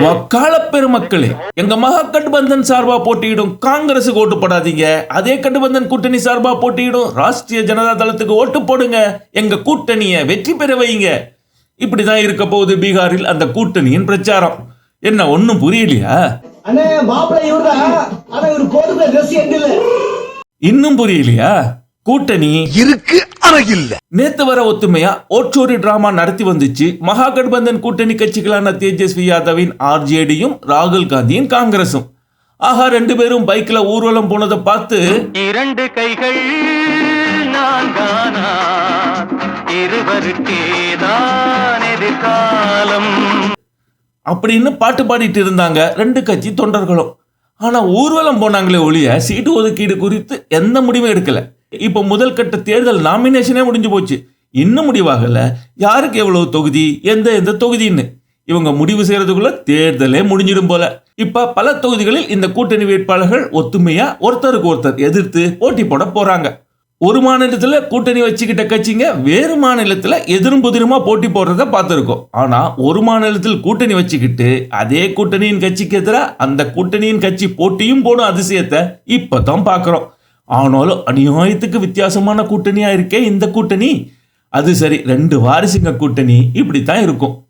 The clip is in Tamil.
வக்கால பெருமக்களே எங்க மகாகட்பந்தன் சார்பா போட்டியிடும் காங்கிரஸுக்கு ஓட்டு போடாதீங்க. அதே கட்பந்தன் கூட்டணி சார்பா போட்டியிடும் ராஷ்டிரிய ஜனதா தளத்துக்கு ஓட்டு போடுங்க. எங்க கூட்டணியை வெற்றி பெற வைங்க. இப்படிதான் இருக்க போகுது பீகாரில் அந்த கூட்டணியின் பிரச்சாரம். என்ன ஒன்றும் புரியலையா? இன்னும் புரியலையா? கூட்டணி இருக்கு இல்ல. நேத்து வர ஒத்துமையா ஓட்சோரி டிராமா நடத்தி வந்துச்சு. மகாகட்பந்தன் கூட்டணி கட்சிகளான தேஜஸ்வி யாதவின் ஆர்ஜேடியும் ராகுல் காந்தியின் காங்கிரசும். ஆஹா ரெண்டு பேரும் பைக்ல ஊர்வலம் போனதை பார்த்து இரண்டு கைகள் அப்படின்னு பாட்டு பாடிட்டு இருந்தாங்க ரெண்டு கட்சி தொண்டர்களும். ஆனா ஊர்வலம் போனாங்களே ஒழிய சீட்டு ஒதுக்கீடு குறித்து எந்த முடிவும் எடுக்கல. இப்போ முதல் கட்ட தேர்தல் நாமினேஷனே முடிஞ்சு போச்சு. இன்னும் முடிவாகல. யாருக்கு எவ்வளவு தொகுதி? எந்த எந்த தொகுதின்னு. இவங்க முடிவு செய்யறதுக்குள்ள தேர்தலே முடிஞ்சிடும் போல. இப்ப பல தொகுதிகளில் இந்த கூட்டணி வேட்பாளர்கள் ஒத்துமையா ஒருத்தருக்கு ஒருத்தர் எதிர்த்து போட்டி போட போறாங்க. ஒரு மாநிலத்துல கூட்டணி வச்சுக்கிட்ட கட்சிங்க வேறு மாநிலத்துல எதிரும் புதிருமா போட்டி போடுறத பார்த்துருக்கோம். ஆனா ஒரு மாநிலத்தில் கூட்டணி வச்சுக்கிட்டு அதே கூட்டணியின் கட்சிக்கு எதிராக அந்த கூட்டணியின் கட்சி போட்டியும் போடும் அதிசயத்தை இப்பதான் பார்க்குறோம். ஆனாலும் அநியாயத்துக்கு வித்தியாசமான கூட்டணியாக இருக்கே இந்த கூட்டணி. அது சரி ரெண்டு வாரிசுங்க கூட்டணி இப்படித்தான் இருக்கும்.